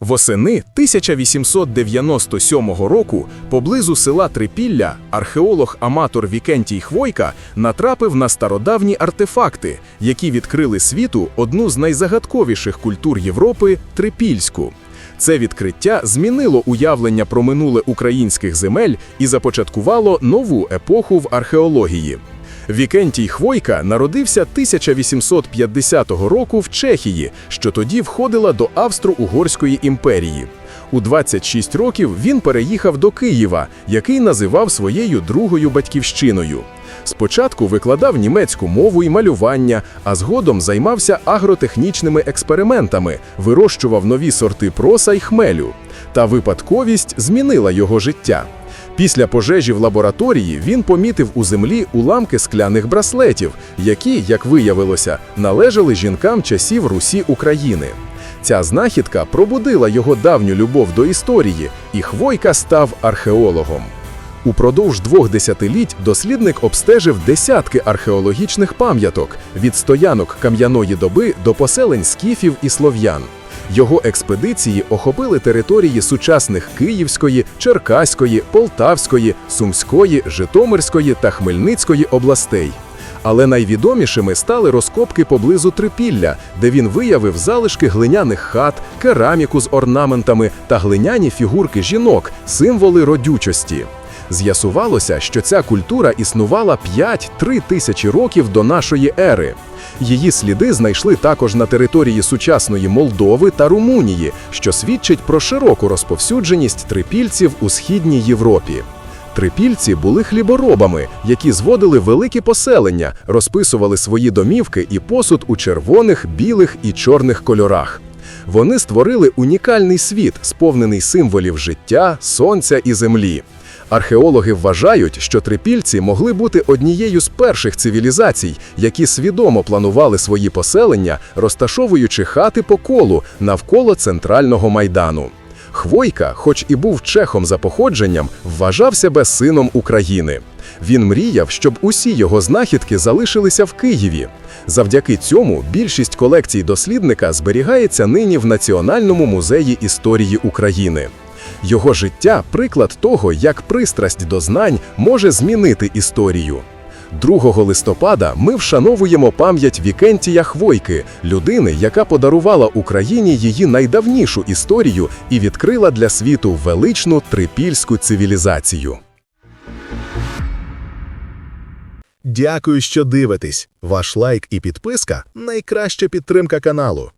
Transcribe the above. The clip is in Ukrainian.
Восени 1897 року поблизу села Трипілля археолог-аматор Вікентій Хвойка натрапив на стародавні артефакти, які відкрили світу одну з найзагадковіших культур Європи трипільську. Це відкриття змінило уявлення про минуле українських земель і започаткувало нову епоху в археології. Вікентій Хвойка народився 1850 року в Чехії, що тоді входила до Австро-Угорської імперії. У 26 років він переїхав до Києва, який називав своєю другою батьківщиною. Спочатку викладав німецьку мову і малювання, а згодом займався агротехнічними експериментами, вирощував нові сорти проса й хмелю. Та випадковість змінила його життя. Після пожежі в лабораторії він помітив у землі уламки скляних браслетів, які, як виявилося, належали жінкам часів Русі України. Ця знахідка пробудила його давню любов до історії, і Хвойка став археологом. Упродовж двох десятиліть дослідник обстежив десятки археологічних пам'яток від стоянок кам'яної доби до поселень скіфів і слов'ян. Його експедиції охопили території сучасних Київської, Черкаської, Полтавської, Сумської, Житомирської та Хмельницької областей. Але найвідомішими стали розкопки поблизу Трипілля, де він виявив залишки глиняних хат, кераміку з орнаментами та глиняні фігурки жінок, символи родючості. З'ясувалося, що ця культура існувала 5-3 тисячі років до нашої ери. Її сліди знайшли також на території сучасної Молдови та Румунії, що свідчить про широку розповсюдженість трипільців у східній Європі. Трипільці були хліборобами, які зводили великі поселення, розписували свої домівки і посуд у червоних, білих і чорних кольорах. Вони створили унікальний світ, сповнений символів життя, сонця і землі. Археологи вважають, що трипільці могли бути однією з перших цивілізацій, які свідомо планували свої поселення, розташовуючи хати по колу навколо центрального майдану. Хвойка, хоч і був чехом за походженням, вважав себе сином України. Він мріяв, щоб усі його знахідки залишилися в Києві. Завдяки цьому більшість колекцій дослідника зберігається нині в Національному музеї історії України. Його життя приклад того, як пристрасть до знань може змінити історію. 2 листопада ми вшановуємо пам'ять Вікентія Хвойки, людини, яка подарувала Україні її найдавнішу історію і відкрила для світу величну трипільську цивілізацію. Дякую, що дивитесь. Ваш лайк і підписка найкраща підтримка каналу.